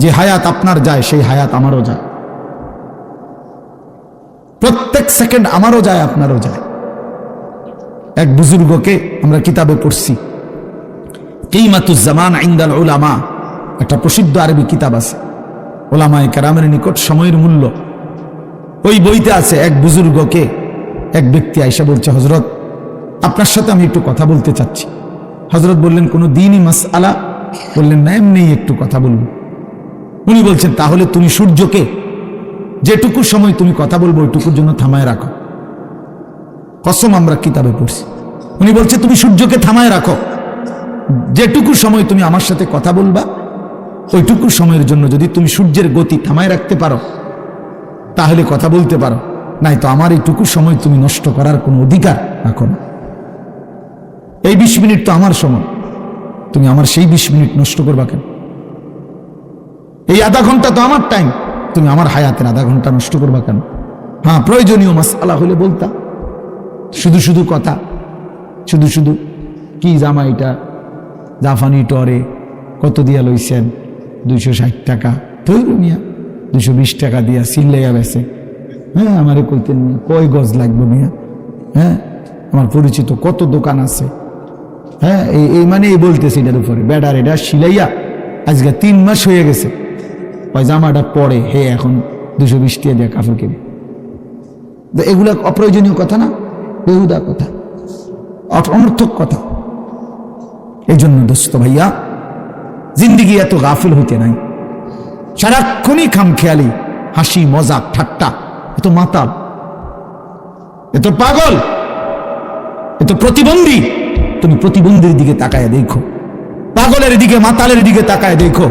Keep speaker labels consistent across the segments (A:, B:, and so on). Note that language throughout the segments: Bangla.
A: যে হায়াত আপনার যায়, সেই হায়াত আমারও যায়। প্রত্যেক সেকেন্ড আমারও যায়, আপনারও যায়। এক বুজুর্গকে আমরা কিতাবে পড়ছি। কিমাতুজ্জামান আইন্দাল ওলামা একটা প্রসিদ্ধ আরবি কিতাব আছে। ওলামায় কারামের নিকট সময়ের মূল্য। ওই বইতে আছে, এক বুজুর্গকে এক ব্যক্তি আইসা বলছে হজরত আপনার সাথে আমি একটু কথা বলতে চাচ্ছি। হজরত বললেন, কোনো দিনই মাস আলা বললেন, না এমনি একটু কথা বলব। উনি বলছেন, তাহলে তুমি সূর্যকে যেটুকু সময় তুমি কথা বলব, ওইটুকুর জন্য থামায় রাখো। কসম আমরা কিতাবে পড়ছি। উনি বলছে, তুমি সূর্যকে থামায় রাখো। যেটুকু সময় তুমি আমার সাথে কথা বলবা, ওইটুকু সময়ের জন্য যদি তুমি সূর্যের গতি থামায় রাখতে পারো, তাহলে কথা বলতে পারো। নাই তো আমার এইটুকু সময় তুমি নষ্ট করার কোনো অধিকার রাখো না। এই বিশ মিনিট তো আমার সময়। তুমি আমার সেই বিশ মিনিট নষ্ট করবা কেন? এই আধা ঘণ্টা তো আমার টাইম তুমি আমার হায়াতের আধা ঘণ্টা নষ্ট করবা কেন? হ্যাঁ প্রয়োজনীয় মাসালা হলে বলতা। শুধু শুধু কথা। শুধু শুধু, কি জামা এটা? জাফানি টরে কত দিয়া লইছেন? দুইশো ষাট টাকা। তৈরি মিয়া, দুইশো বিশ টাকা দিয়া সিল্লাইয়া বেছে হ্যাঁ আমারে কইতেন কয় গজ লাগবে মিয়া? হ্যাঁ আমার পরিচিত কত দোকান আছে? হ্যাঁ এই মানে এই বলতেছে এটার উপরে। বেডার এটা সিলাইয়া আজকে তিন মাস হয়ে গেছে। ওই জামাটা পরে হে এখন দুশো বিশ টাকা দিয়ে কাপড় কিনে। তো এগুলা অপ্রয়োজনীয় কথা না? বেহুদা কথা। অনর্থক কথা। এই জন্য দোস্ত ভাইয়া, জিন্দিগি এত গাফিল হইতে নাই। সারাক্ষণই খামখেয়ালি, হাসি, মজাক, ঠাট্টা। এত মাতাল। এত পাগল। এত প্রতিবন্ধী। তুমি প্রতিবন্ধীর দিকে তাকায় দেখো। পাগলের দিকে, মাতালের দিকে তাকায় দেখো।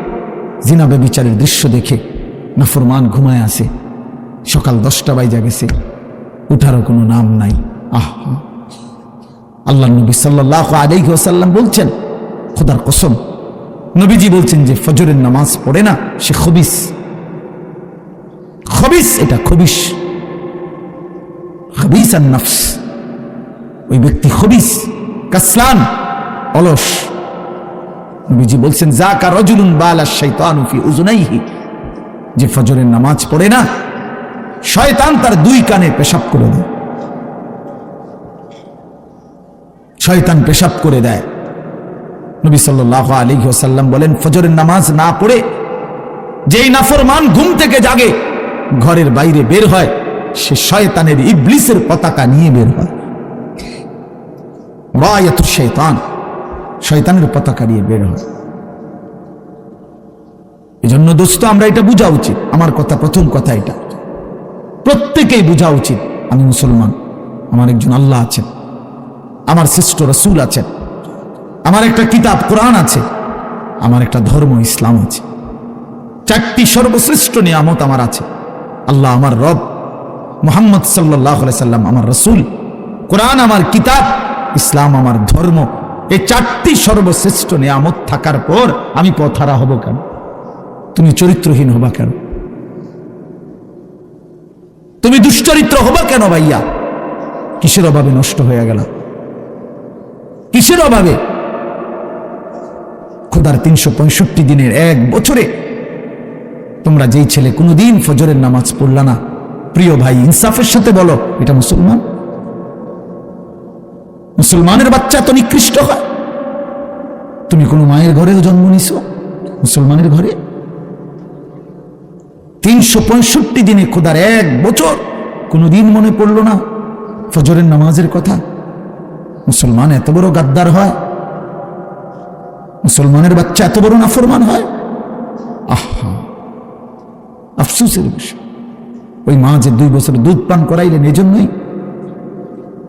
A: জিনাবে বিচারের দৃশ্য দেখে নাফরমান ঘুমায় আসে সকাল দশটা বাইজা গেছে। উঠারও কোনো নাম নাই। আহা আল্লাহ নবী সাল্লাহ আলাইহি ওয়াসাল্লাম বলছেন, খোদার কসম, নবীজি বলছেন যে ফজরের নামাজ পড়ে না, সে খবিস। খবিস এটা খবিস। খবিস আর নফস। ওই ব্যক্তি খবিস, কাসলান, অলস। নবীজি বলছেন জাকা রজুলুন বালা শাইতানু ফি উজুনাইহি। যে ফজরের নামাজ পড়ে না, শয়তান তার দুই কানে পেশাব করে দেয়। শয়তান পেশাব করে দেয়। নবী আলী বলেন, ফজরের নামাজ না পড়ে যেই নাফরমান ঘুম থেকে জাগে, ঘরের বাইরে বের হয়, সে শয়তানের ইবলিসের পতাকা নিয়ে বের হয়। শৈতান শয়তানের পতাকা নিয়ে বের হয়। এই জন্য দোস্ত, আমরা এটা বোঝা উচিত। আমার কথা, প্রথম কথা এটা। প্রত্যেকেই বোঝা উচিত, আমি মুসলমান, আমার একজন আল্লাহ আছেন, আমার শ্রেষ্ঠ রসুল আছেন, আমার একটা কিতাব, কোরআন আছে, আমার একটা ধর্ম, ইসলাম আছে। চারটি সর্বশ্রেষ্ঠ নিয়ামত আমার আছে। আল্লাহ আমার রব, মোহাম্মদ সাল্লাহ সাল্লাম আমার রসুল, কোরআন আমার কিতাব, ইসলাম আমার ধর্ম এই চারটি সর্বশ্রেষ্ঠ নিয়ামত থাকার পর আমি পথারা হব কেন? তুমি চরিত্রহীন হবা কেন? তুমি দুশ্চরিত্র হবা কেন ভাইয়া? কিসের অভাবে নষ্ট হয়ে গেল কিসের অভাবে? খোদার তিনশো পঁয়ষট্টি দিনের এক বছরে তোমরা যেই ছেলে কোনোদিন ফজরের নামাজ পড়লা না। প্রিয় ভাই, ইনসাফের সাথে বলো, এটা মুসলমান? মুসলমানের বাচ্চা তো নিকৃষ্ট হয়। তুমি কোনো মায়ের ঘরেও জন্ম নিছ? মুসলমানের ঘরে? তিনশো পঁয়ষট্টি দিনে খোদার এক বছর কোনো দিন মনে পড়ল না ফজরের নামাজের কথা। মুসলমান এত বড় গাদ্দার হয়। মুসলমানের বাচ্চা এত বড় নাফরমান হয়। আহা, আফসুসের বিষয়। ওই মা যে দুই বছর দুধ পান করাইলেন এই জন্যই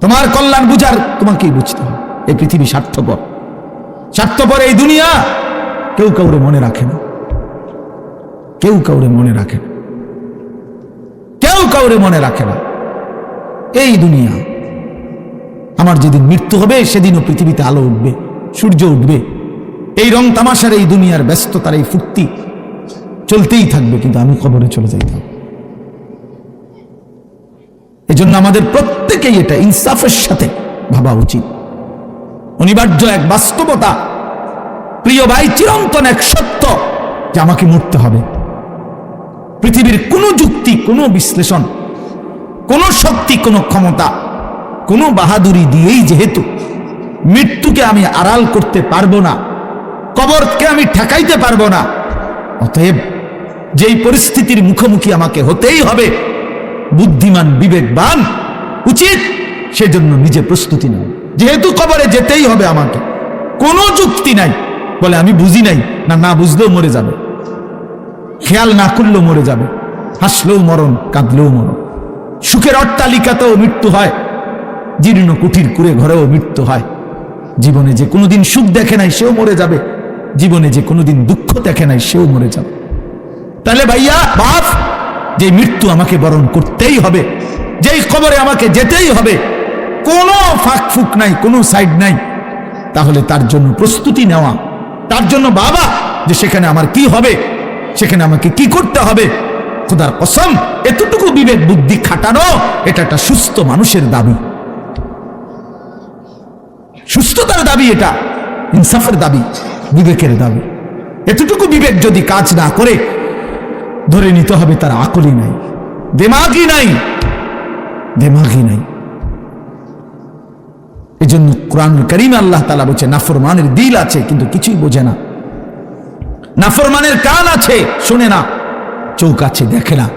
A: তোমার কল্যাণ বুঝার তোমাকেই বুঝতে হবে। এই পৃথিবী স্বার্থপর। স্বার্থপর এই দুনিয়া কেউ কাউরে মনে রাখে না। কেউ কাউরে মনে রাখে না। কেউ কাউরে মনে রাখে না। এই দুনিয়া আমার যেদিন মৃত্যু হবে, সেদিনও পৃথিবীতে আলো উঠবে, সূর্য উঠবে। এই রং তামাশার এই দুনিয়ার ব্যস্ততার এই ফুর্তি চলতেই থাকবে, কিন্তু আমি খবরে চলে যাইতাম এজন্য আমাদের প্রত্যেকেই এটা ইনসাফের সাথে ভাবা উচিত। অনিবার্য এক বাস্তবতা, প্রিয় ভাই, চিরন্তন এক সত্য যে আমাকে মরতে হবে। পৃথিবীর কোনো যুক্তি, কোনো বিশ্লেষণ, কোনো শক্তি, কোনো ক্ষমতা, কোনো বাহাদুরি দিয়েই যেহেতু মৃত্যুকে আমি আড়াল করতে পারব না, কবরকে আমি ঠেকাইতে পারব না, অতএব যেই পরিস্থিতির মুখোমুখি আমাকে হতেই হবে বুদ্ধিমান, বিবেকবান, উচিত, সেজন্য নিজে প্রস্তুতি নেয় যেহেতু কবরে যেতেই হবে আমাকে। কোনো যুক্তি নাই। বলে আমি বুঝি নাই। না না বুঝলেও মরে যাবে। খেয়াল না করলেও মরে যাবে। হাসলেও মরণ, কাঁদলেও মরণ। সুখের অট্টালিকাতেও মৃত্যু হয়। জীর্ণ কুটির কুড়ে ঘরেও মৃত্যু হয়। জীবনে যে কোনোদিন সুখ দেখে নাই, সেও মরে যাবে। জীবনে যে কোনোদিন দুঃখ দেখে নাই, সেও মরে যাবে। তাহলে ভাইয়া, বাপ যে মৃত্যু আমাকে বরণ করতেই হবে, যেই খবরে আমাকে যেতেই হবে, কোনো ফাঁক ফুক নাই, কোনো সাইড নাই, তাহলে তার জন্য প্রস্তুতি নেওয়া, তার জন্য বাবা যে সেখানে আমার কি হবে, সেখানে আমাকে কি করতে হবে, খোদার কসম, এতটুকু বিবেক বুদ্ধি খাটানো, এটা একটা সুস্থ মানুষের দাবি। সুস্থতার দাবি এটা, ইনসাফের দাবি, বিবেকের দাবি। এতটুকু বিবেক যদি কাজ না করে ধরে নিতে হবে তার আকলই নাই। দেমাগই নাই। দেমাগই নাই। এই জন্য কোরআন করিমে আল্লাহ তালা বলছে, নাফরমানের দিল আছে, কিন্তু কিছুই বোঝে না। নাফরমানের কান আছে, শোনে না। চৌক আছে, দেখে না।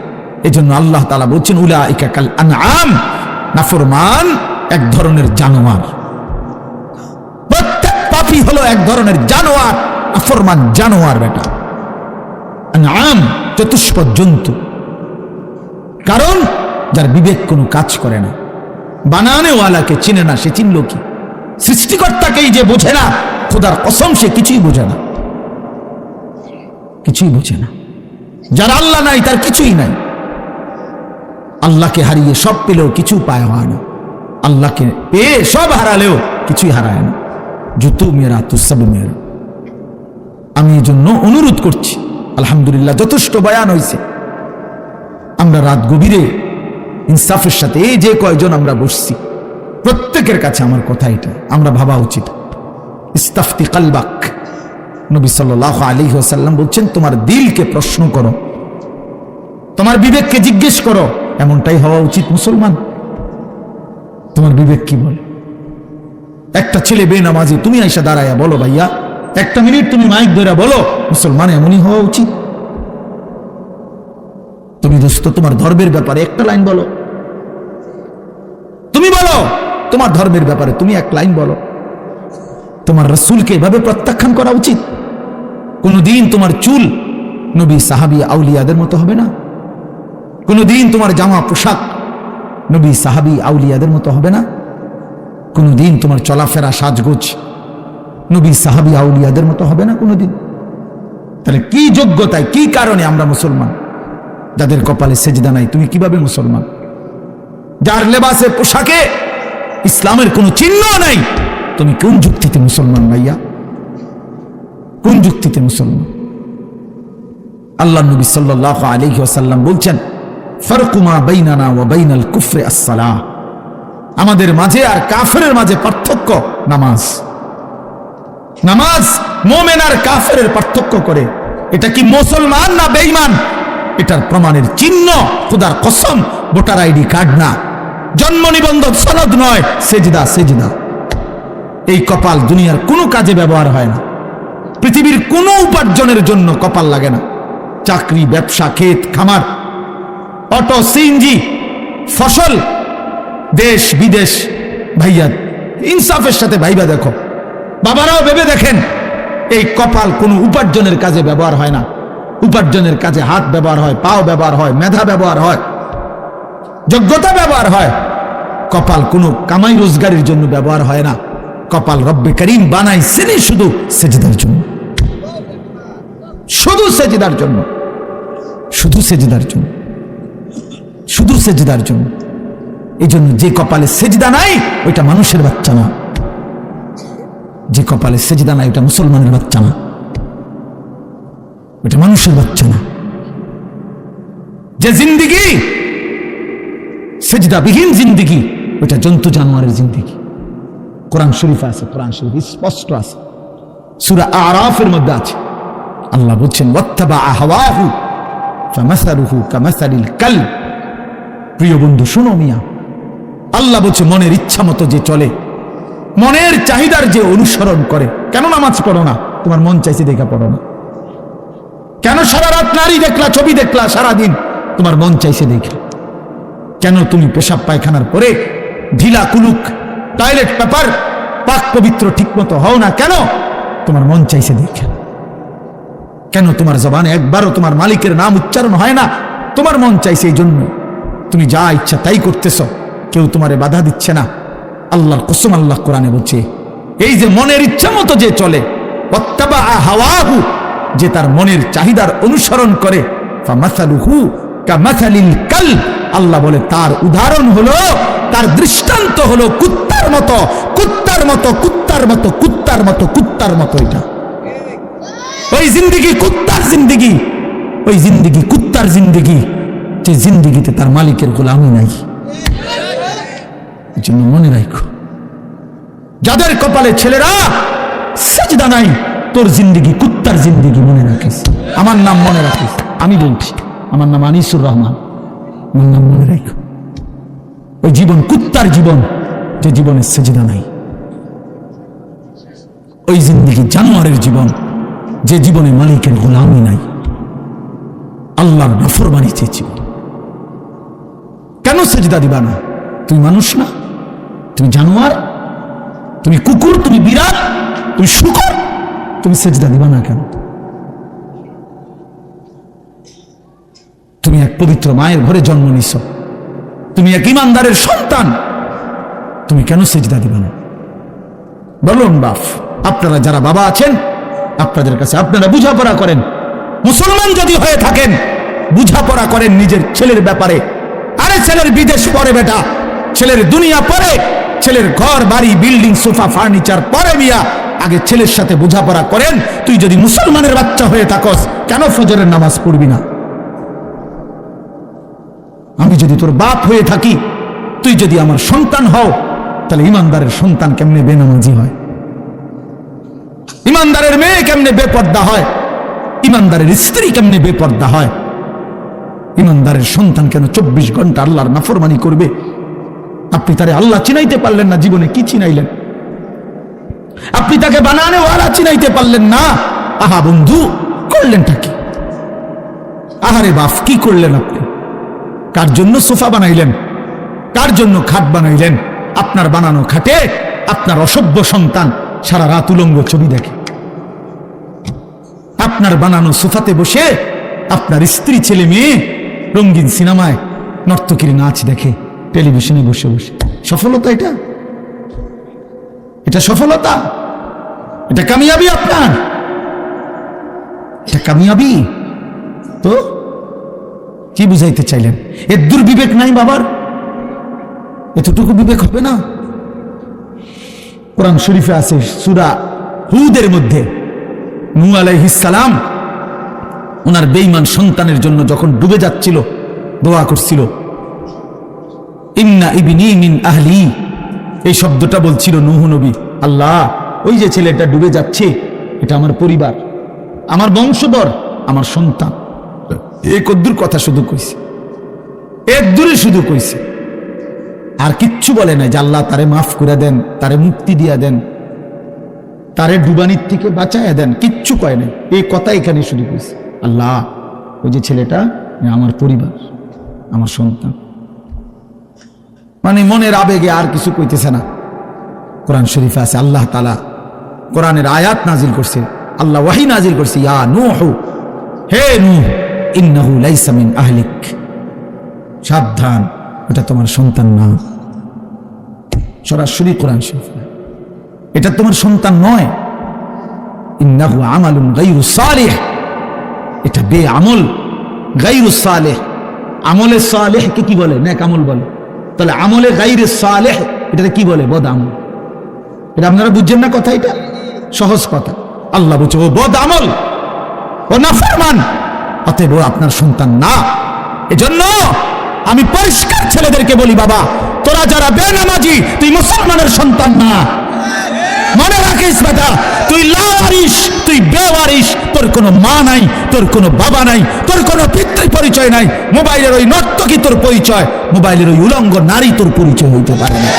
A: এজন্য আল্লাহ তালা বলছেন উলা ইকাকাল আনআম। নাফরমান এক ধরনের জানোয়ার। প্রত্যেক পাপি হলো এক ধরনের জানোয়ার। নাফরমান জানোয়ার বেটা। আনআম চতুষ্পদ জন্তু কারণ যার বিবেক কোনো কাজ করে না। বানানেওয়ালাকে চিনে না, সে চিনল কি? সৃষ্টিকর্তাকেই যে বোঝে না, খোদার কসম সে কিছুই বোঝে না। কিছুই বোঝে না। যার আল্লাহ নাই, তার কিছুই নাই। আল্লাহকে হারিয়ে সব পেলেও কিছু পায় হয় না। আল্লাহকে পেয়ে সব হারালেও কিছুই হারায় না। জুতু মেয়েরা তুসব মেয়েরা আমি এই জন্য অনুরোধ করছি আলহামদুলিল্লাহ, যথেষ্ট বয়ান হয়েছে আমরা রাত গভীরে ইনসাফের সাথে এই যে কয়জন আমরা বসছি, প্রত্যেকের কাছে আমার কথা এটা, আমরা ভাবা উচিত। ইস্তাফতি কালবাক, নবী সাল্লাহ আলী ওসাল্লাম বলছেন, তোমার দিলকে প্রশ্ন করো, তোমার বিবেককে জিজ্ঞেস করো, এমনটাই হওয়া উচিত মুসলমান। তোমার বিবেক কি বলে? একটা ছেলে বেনামাজি, তুমি আইসা দাঁড়াইয়া বলো ভাইয়া একটা মিনিট তুমি মাইক ধরে বলো, মুসলমান এমনই হওয়া উচিত? তুমি দোস্ত, তোমার ধর্মের ব্যাপারে একটা লাইন বলো। তুমি বলো, তোমার ধর্মের ব্যাপারে তুমি এক লাইন বলো। তোমার রসুলকে এভাবে প্রত্যাখ্যান করা উচিত? কোনোদিন তোমার চুল নবী সাহাবি আউলিয়াদের মতো হবে না? কোনোদিন তোমার জামা পোশাক নবী সাহাবি আউলিয়াদের মতো হবে না? কোনোদিন তোমার চলাফেরা, সাজগোজ নবী সাহাবি আউলিয়াদের মতো হবে না কোনোদিন? তাহলে কি যোগ্যতায়, কি কারণে আমরা মুসলমান? যাদের কপালে সেজদা নাই, তুমি কীভাবে মুসলমান? যার লেবাসে পোশাকে ইসলামের কোনো চিহ্ন নাই, তুমি কোন যুক্তিতে মুসলমান ভাইয়া? কোন যুক্তিতে মুসলমান? আল্লাহ নবী সাল্লাহ আলহি আসাল্লাম বলছেন ফারকুমা বাইনানা ওয়া বাইনাল কুফরে আসসালাহ। আমাদের মাঝে আর কাফেরের মাঝে পার্থক্য নামাজ। নামাজ মোমেন আর কাফেরের পার্থক্য করে। এটা কি মুসলমান না বেঈমান? এটার প্রমাণের চিহ্ন খুদার কসম, ভোটার আইডি কার্ড না। জন্ম নিবন্ধন সনদ নয়, সেজদা সেজদা। এই কপাল দুনিয়ার কোনো কাজে ব্যবহার হয় না। পৃথিবীর কোনো উপার্জনের জন্য কপাল লাগে না। চাকরি, ব্যবসা, ক্ষেত, খামার, অটো, সিএনজি, ফসল, দেশ, বিদেশ। ভাইয়া, ইনসাফের সাথে ভাইবা দেখো। বাবারাও ভেবে দেখেন, এই কপাল কোনো উপার্জনের কাজে ব্যবহার হয় না। উপার্জনের কাজে হাত ব্যবহার হয়, পাও ব্যবহার হয়, মেধা ব্যবহার হয়, যোগ্যতা ব্যবহার হয়। কপাল কোনো কামাই রোজগারের জন্য ব্যবহার হয় না। কপাল রব্বে করিম বানাইছেনই শুধু সেজদার জন্য। শুধু সেজদার জন্য। শুধু সেজদার জন্য। শুধু সেজদার জন্য। এই জন্য যে কপালে সেজদা নাই, ওইটা মানুষের বাচ্চা না। যে কপালে সেজদা নাই, ওটা মুসলমানের বাচ্চা না। ওটা মানুষের বাচ্চা না। যে জিন্দিগি, সেজদাবিহীন জিন্দিগি, ওটা জন্তু জানোয়ারের জিন্দিগি। কোরআন শরীফ আছে, কোরআন শরীফ স্পষ্ট আছে। সুরা আরাফের মধ্যে আছে। আল্লাহ বলছেন ওয়াত্তাবা আহওয়াহু ফামাসালুহু কামাসালিল কাল প্রিয় বন্ধু, শুনো মিয়া, আল্লাহ বলছে, মনের ইচ্ছা মতো যে চলে মনের চাহিদার যে অনুসরণ করে। কেন নামাজ পড়ো না? তোমার মন চাইছে দেখা পড়ো না। কেন সারা রাত নারী দেখলা, ছবি দেখলা, সারাদিন? তোমার মন চাইছে দেখে। কেন তুমি পেশাব পায়খানার পরে ঢিলা কুলুক, টয়লেট পেপার, পাক পবিত্র ঠিক মতো হও না? কেন? তোমার মন চাইছে দেখে। কেন তোমার জবানে একবারও তোমার মালিকের নাম উচ্চারণ হয় না? তোমার মন চাইছে এই জন্য তুমি যা ইচ্ছা তাই করতেছ। কেউ তোমারে বাধা দিচ্ছে না। আল্লাহর কসম আল্লাহ কোরআনে বলছে, এই যে মনের ইচ্ছা মতো যে চলে অত্যাবা হাওয়াহু, যে তার মনের চাহিদার অনুসরণ করে কাল আল্লাহ বলে তার উদাহরণ হলো, তার দৃষ্টান্ত হলো কুত্তার মতো কুত্তার মতো কুত্তার মতো কুত্তার মতো কুত্তার মতো এটা। ওই জিন্দিগি কুত্তার জিন্দিগি, ওই জিন্দিগি কুত্তার জিন্দিগি, যে জিন্দিগিতে তার মালিকের গোলামি নাই। জন্য মনে রাখো, যাদের কপালে ছেলেরা সেজদা নাই, তোর জিন্দিগি, কুত্তার জিন্দিগি মনে রাখিস। আমার নাম মনে রাখিস। আমি বলছি, আমার নাম আনিসুর রহমান। আমার নাম মনে রাখো। ওই জীবন, কুত্তার জীবন, যে জীবনে সেজদা নাই। ওই জিন্দিগি জানোয়ারের জীবন, যে জীবনে মালিকের গোলামি নাই। আল্লাহর নফর বানিয়েছে জীবন কেন সেজদা দিবা না? তুমি মানুষ না? তুমি জানোয়ার, তুমি কুকুর, তুমি বিড়াল, তুমি শুকর, তুমি সেজদা দিবা না কেন? তুমি এক পবিত্র মায়ের ঘরে জন্ম নিছ। তুমি এক ইমানদারের সন্তান। তুমি কেন সেজদা দিবা না? বলুন বাপ, আপনারা যারা বাবা আছেন, আপনাদের কাছে আপনারা বুঝাপড়া করেন। মুসলমান যদি হয়ে থাকেন, বুঝাপড়া করেন নিজের ছেলের ব্যাপারে। আরে ছেলের বিদেশ পরে বেটা। ছেলের দুনিয়া পরে, ছেলের ঘর, বাড়ি, বিল্ডিং, সোফা, ফার্নিচার পরে মিয়া আগে ছেলের সাথে বোঝাপড়া করেন। তুই যদি মুসলমানের বাচ্চা হয়ে থাকস, কেন ফজরের নামাজ পড়বি না? আমি যদি তোর বাপ হয়ে থাকি, তুই যদি আমার সন্তান হও, তাহলে ইমানদারের সন্তান কেমনে বেনামাজি হয়? ইমানদারের মেয়ে কেমনে বেপর্দা হয়? ইমানদারের স্ত্রী কেমনে বেপর্দা হয়? ইমানদারের সন্তান কেন চব্বিশ ঘণ্টা আল্লাহর নাফরমানি করবে? আপনি তারে আল্লাহ চিনাইতে পারলেন না, জীবনে কি চিনাইলেন? আপনি তাকে বানানে ওয়ালা চিনাইতে পারলেন না। আহা বন্ধু, করলেনটা কি? আহারে বাপ, কি করলেন আপনি? কার জন্য সোফা বানাইলেন? কার জন্য খাট বানাইলেন? আপনার বানানো খাটে আপনার অসভ্য সন্তান সারা রাত উলঙ্গ ছবি দেখে। আপনার বানানো সোফাতে বসে আপনার স্ত্রী, ছেলে, মেয়ে রঙিন সিনেমায় নর্তকীর নাচ দেখে। টেলিভিশনে বসে বসে। সফলতা এটা? এটা সফলতা? এটা কামিয়াবি আপনার? এটা কামিয়াবি? তো? কি বুঝাইতে চাইলেন? এর দুর্বিবেক নাই বাবার? এতটুকু বিবেক হবে না? কোরআন শরীফে আছে সুরা হুদের মধ্যে নু আলাইহিসালাম ওনার বেইমান সন্তানের জন্য যখন ডুবে যাচ্ছিল, দোয়া করছিল ইন্না ইবিনি মিন আহলি। এই শব্দটা বলছিল নুহ নবী। আল্লাহ, ওই যে ছেলেটা ডুবে যাচ্ছে, এটা আমার পরিবার, আমার বংশধর, আমার সন্তান। এই কদ্দুর কথা শুধু কইছে এক দূরে শুধু কইছে। আর কিচ্ছু বলে না যে আল্লাহ তারে মাফ করে দেন, তারে মুক্তি দিয়া দেন, তারে ডুবানির থেকে বাঁচাইয়া দেন, কিচ্ছু কয় নাই। এই কথা এখানে শুধু কইছে, আল্লাহ, ওই যে ছেলেটা আমার পরিবার, আমার সন্তান। মানে মনের আবেগে আর কিছু কইতেছে না। কোরআন শরীফে আছে, আল্লাহ তালা কোরআনের আয়াত নাজিল করছে, আল্লাহ ওয়াহি নাজিল করছে, ইয়া নূহু, হে নূহ, ইন্নাহু লাইসা আহলিক। সাবধান, এটা তোমার সন্তান না। সরাসরি কোরআন শরীফ এটা তোমার সন্তান নয়। ইন্নাহু আমালুন গাইরু সালিহ। এটা বে আমল গাইরু সালেহ। আমলে সালেহকে কি বলে? নেক আমল বলে। তাহলে আমলে গাইরে সালেহ, এটাকে কি বলে? বদ আমল এটা আপনারা বুঝছেন না কথা এটা? সহজ কথা। আল্লাহ বুঝে ও বদ আমল ও না নাফরমান, অতএব ও আপনার সন্তান না। এজন্য আমি পরিষ্কার ছেলেদেরকে বলি, বাবা, তোরা যারা বেনামাজি, তুই মুসলমানের সন্তান না। মনে রাখিস বেটা, তুই লাওয়ারিস, তুই বেওয়ারিস, তোর কোনো মা নাই, তোর কোনো বাবা নাই, তোর কোনো পিতৃ পরিচয় নাই, মোবাইলের ওই নর্তকী তোর পরিচয়, মোবাইলের ওই উলঙ্গ নারী তোর পরিচয় হইতে পারে না।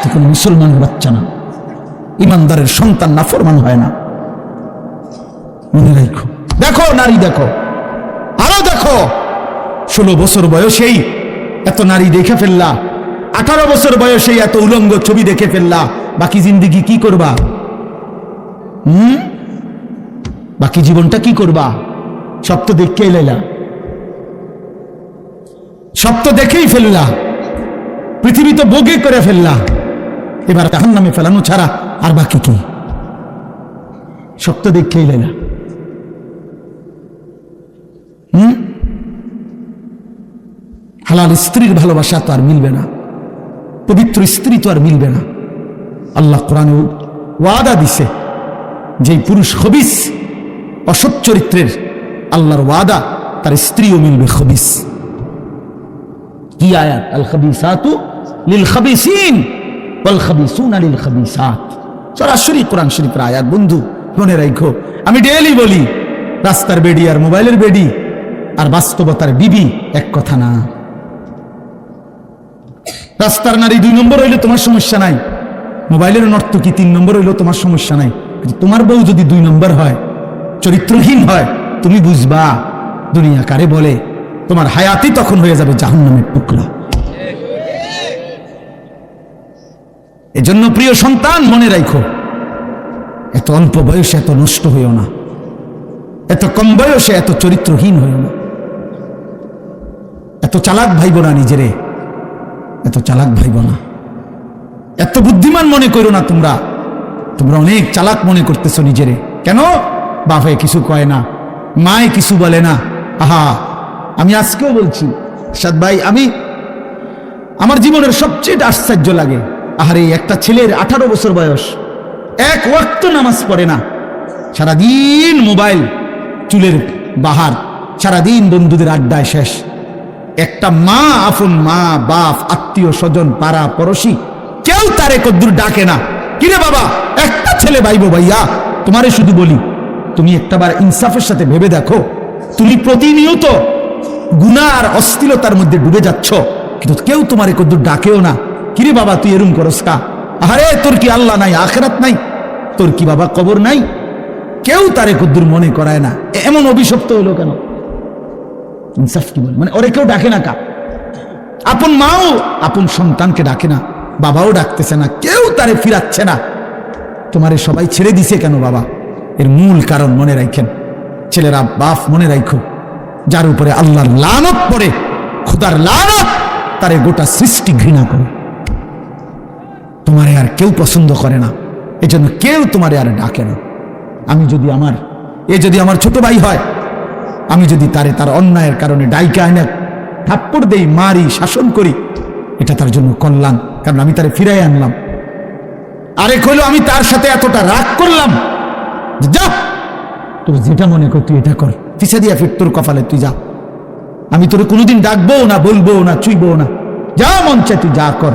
A: তুই কোনো মুসলমানের বাচ্চা না, ইমানদারের সন্তান না ফরমান হয় না। মনে রাখো, দেখো নারী দেখো, আরও দেখো, ষোলো বছর বয়সেই এত নারী দেখে ফেললা, আঠারো বছর বয়সেই এত উলঙ্গ ছবি দেখে ফেললা বাকি জিন্দিগি কি করবা? হুম? বাকি জীবনটা কি করবা? সব তো দেখেই লাইলা। সব তো দেখেই ফেললা। পৃথিবী তো বগে করে ফেললা। এবার তাহার নামে ফেলানো ছাড়া আর বাকি কি? সব তো দেখেই লাইলা। হুম? হালাল স্ত্রীর ভালোবাসা তো আর মিলবে না। পবিত্র স্ত্রী তো আর মিলবে না। আল্লাহ কোরআনে ওয়াদা দিছে যে পুরুষ খবিস অসৎ চরিত্রের আল্লাহর ওয়াদা তার স্ত্রীও মিলবে খবিস। কি আয়াত? আল খবিসাতু লিল খবিসিন ওয়াল খবিসুনা লিল খবিসাত। সরাসরি কোরআন শরীফের আয়াত। বন্ধু, মনে রাখো আমি ডেইলি বলি, রাস্তার বেডি আর মোবাইলের বেডি আর বাস্তবতার বিবি এক কথা না। রাস্তার নারী দুই নম্বর হইলে তোমার সমস্যা নাই। মোবাইলের নর্তকী তিন নম্বর হইলেও তোমার সমস্যা নাই। কিন্তু তোমার বউ যদি দুই নম্বর হয়, চরিত্রহীন হয়, তুমি বুঝবা, দুনিয়া কারে বলে? তোমার হায়াতি তখন হয়ে যাবে জাহান্নামের টুকরা। এজন্য প্রিয় সন্তান, মনে রাখো এত অল্প বয়সে এত নষ্ট হইও না। এত কম বয়সে এত চরিত্রহীন হইও না। এত চালাক ভাইব না নিজেরে। এত চালাক ভাইব না এত বুদ্ধিমান মনে করো না তোমরা। তোমরা অনেক চালাক মনে করতেছো নিজেরে। কেন? বাপে কিছু কয় না, মায়ে কিছু বলে না। আহা, আমি আজকেও বলছি, সাদ ভাই, আমি, আমার জীবনের সবচেয়ে আশ্চর্য লাগে। আহারে, একটা ছেলের আঠারো বছর বয়স, এক ওয়াক্ত নামাজ পড়ে না। সারাদিন মোবাইল, চুলের বাহার, সারাদিন বন্ধুদের আড্ডায় শেষ। একটা মা আফুন মা, বাপ, আত্মীয় স্বজন, পাড়া, পড়শি কেউ তারে কদ্দুর ডাকে না। কিরে বাবা, একটা ছেলে ভাইবো ভাইয়া, তোমারে শুধু বলি, তুমি একটাবার ইনসাফের সাথে ভেবে দেখো। তুমি প্রতিনিয়ত গুনার অস্থিরতার মধ্যে ডুবে যাচ্ছ, কিন্তু কেউ তোমারে কদ্দুর ডাকেও না। কিরে বাবা, তুই এরম করস কা? আরে তোর কি আল্লাহ নাই, আখরাত নাই? তোর কি বাবা কবর নাই? কেউ তারে কদ্দুর মনে করায় না। এমন অভিশপ্ত হলো কেন? ইনসাফ কি বলে? মানে ওরে কেউ ডাকে না কা? আপন মাও, আপন সন্তানকে ডাকে না। বাবাও ডাকতেছে না, কেউ তারে ফিরাচ্ছে না। তোমারে সবাই ছেড়ে দিছে কেন বাবা? এর মূল কারণ মনে রাখেন। ছেলেরা বাপ মনে রাখো, যার উপরে আল্লাহর লানত পড়ে, খুদার লানত, তারে গোটা সৃষ্টি ঘৃণা করে। তোমারে আর কেউ পছন্দ করে না, এজন্য কেউ তোমারে আর ডাকে না। আমি যদি আমার, এ যদি আমার ছোট ভাই হয়, আমি যদি তারে তার অন্যায়ের কারণে ডাইকা আইনা থাপ্পড় দেই, মারি, শাসন করি, এটা তার জন্য কল্যাণ। কারণ আমি তারে ফিরাই আনলাম। আরেক হইল আমি তার সাথে এতটা রাগ করলাম যে তোর যেটা মনে কর, তুই এটা কর। ফিসা দিয়া ফির তোর কপালে তুই যা। আমি তোর কোনোদিন ডাকবো না বলব না চুইবো না। যা মন চাই তুই যা কর।